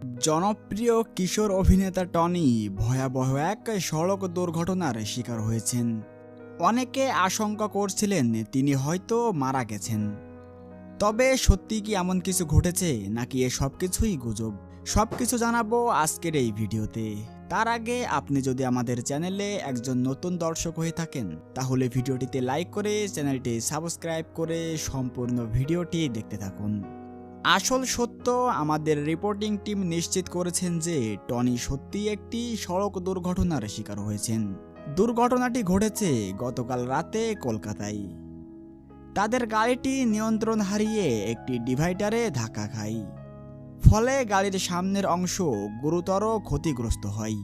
জনপ্রিয় কিশোর অভিনেতা টনি ভয়াবহ এক সড়ক দুর্ঘটনার শিকার হয়েছেন। অনেকে আশঙ্কা করছিলেন তিনি হয়তো মারা গেছেন। তবে সত্যি কি এমন কিছু ঘটেছে নাকি এ সব কিছুই গুজব? সব কিছু জানাব আজকের এই ভিডিওতে। তার আগে আপনি যদি আমাদের চ্যানেলে একজন নতুন দর্শক হয়ে থাকেন, তাহলে ভিডিওটিতে লাইক করে চ্যানেলটি সাবস্ক্রাইব করে সম্পূর্ণ ভিডিওটি দেখতে থাকুন। আসল সত্য, আমাদের রিপোর্টিং টিম নিশ্চিত করেছেন যে টনি সত্যি একটি সড়ক দুর্ঘটনার শিকার হয়েছেন। দুর্ঘটনাটি ঘটেছে গতকাল রাতে কলকাতায়। তাদের গাড়িটি নিয়ন্ত্রণ হারিয়ে একটি ডিভাইডারে ধাক্কা খায়। ফলে গাড়ির সামনের অংশ গুরুতর ক্ষতিগ্রস্ত হয়।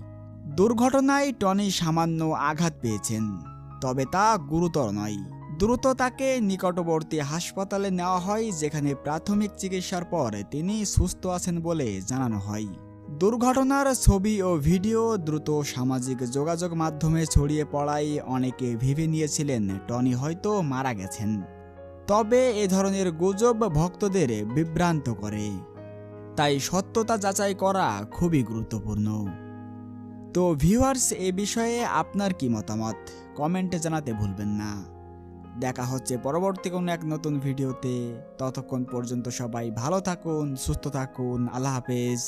দুর্ঘটনায় টনি সামান্য আঘাত পেয়েছেন, তবে তা গুরুতর নয়। দ্রুত তাকে নিকটবর্তী হাসপাতালে নেওয়া হয়, যেখানে প্রাথমিক চিকিৎসার পর তিনি সুস্থ আছেন বলে জানানো হয়। দুর্ঘটনার ছবি ও ভিডিও দ্রুত সামাজিক যোগাযোগ মাধ্যমে ছড়িয়ে পড়ায় অনেকে ভেবে নিয়েছিলেন টনি হয়তো মারা গেছেন। তবে এ ধরনের গুজব ভক্তদের বিভ্রান্ত করে। তাই সত্যতা যাচাই করা খুবই গুরুত্বপূর্ণ। তো ভিউয়ার্স, এ বিষয়ে আপনার কি মতামত? কমেন্টে জানাতে ভুলবেন না। দেখা হচ্ছে পরবর্তী কোনো এক নতুন ভিডিওতে। ততক্ষণ পর্যন্ত সবাই ভালো থাকুন, সুস্থ থাকুন, আল্লাহ হাফেজ।